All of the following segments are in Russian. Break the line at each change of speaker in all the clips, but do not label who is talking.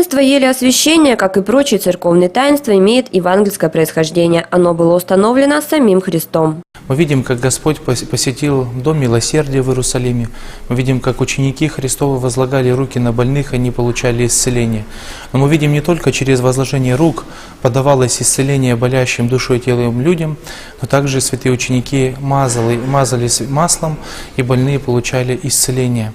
Таинство ели освящения, как и прочие церковные таинства, имеет евангельское происхождение. Оно было установлено самим Христом.
Мы видим, как Господь пос- посетил Дом Милосердия в Иерусалиме. Мы видим, как ученики Христовы возлагали руки на больных, они получали исцеление. Но мы видим не только через возложение рук подавалось исцеление болящим душой и телом людям, но также святые ученики мазали, мазались маслом, и больные получали исцеление.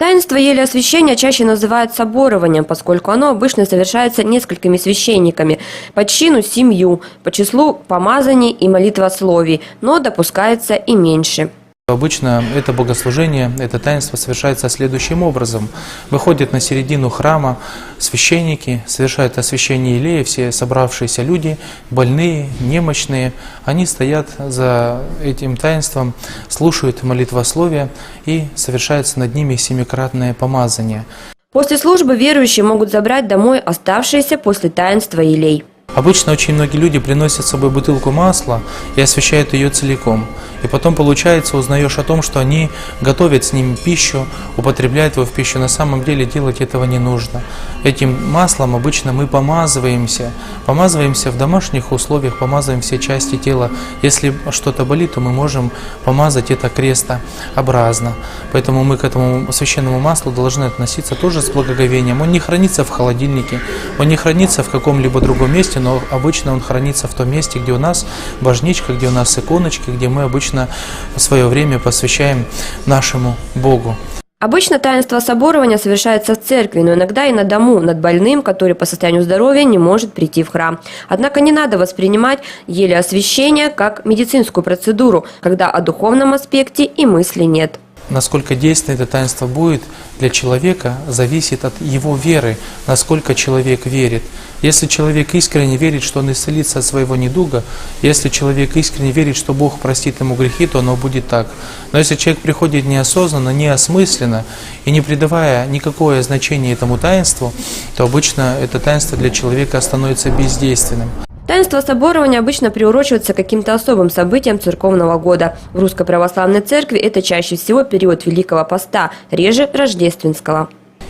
Таинство ели освящения чаще называют соборованием, поскольку оно обычно совершается несколькими священниками по чину семью, по числу помазаний и молитвословий, но допускается и меньше.
Обычно это богослужение, это таинство совершается следующим образом. Выходят на середину храма священники, совершают освящение Илея, все собравшиеся люди, больные, немощные. Они стоят за этим таинством, слушают молитвословие и совершается над ними семикратное помазание.
После службы верующие могут забрать домой оставшиеся после таинства елей.
Обычно очень многие люди приносят с собой бутылку масла и освещают ее целиком. И потом, получается, узнаешь о том, что они готовят с ним пищу, употребляют его в пищу. На самом деле делать этого не нужно. Этим маслом обычно мы помазываемся. Помазываемся в домашних условиях, помазываем все части тела. Если что-то болит, то мы можем помазать это крестообразно. Поэтому мы к этому священному маслу должны относиться тоже с благоговением. Он не хранится в холодильнике, он не хранится в каком-либо другом месте, но обычно он хранится в том месте, где у нас божничка, где у нас иконочки, где мы обычно свое время посвящаем нашему Богу.
Обычно таинство соборования совершается в церкви, но иногда и на дому над больным, который по состоянию здоровья не может прийти в храм. Однако не надо воспринимать еле освящение как медицинскую процедуру, когда о духовном аспекте и мысли нет.
Насколько действенно это таинство будет для человека, зависит от его веры, насколько человек верит. Если человек искренне верит, что он исцелится от своего недуга, если человек искренне верит, что Бог простит ему грехи, то оно будет так. Но если человек приходит неосознанно, неосмысленно и не придавая никакое значение этому таинству, то обычно это таинство для человека становится бездейственным.
Таинство соборования обычно приурочивается к каким-то особым событиям церковного года. В Русской Православной Церкви это чаще всего период Великого Поста, реже Рождественского.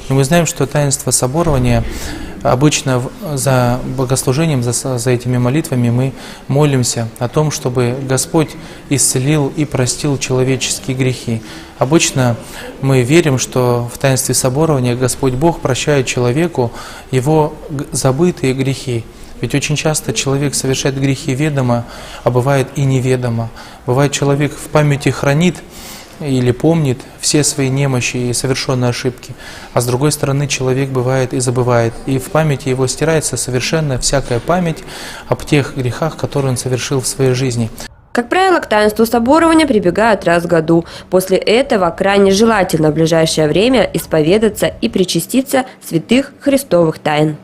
И мы знаем, что таинство соборования обычно за богослужением, за, за этими молитвами мы молимся о том, чтобы Господь исцелил и простил человеческие грехи. Обычно мы верим, что в таинстве соборования Господь Бог прощает человеку его забытые грехи. Ведь очень часто человек совершает грехи ведомо, а бывает и неведомо. Бывает человек в памяти хранит или помнит все свои немощи и совершенные ошибки, а с другой стороны человек бывает и забывает, и в памяти его стирается совершенно всякая память об тех грехах, которые он совершил в своей жизни.
Как правило, к таинству соборования прибегают раз в году. После этого крайне желательно в ближайшее время исповедаться и причаститься святых христовых тайн.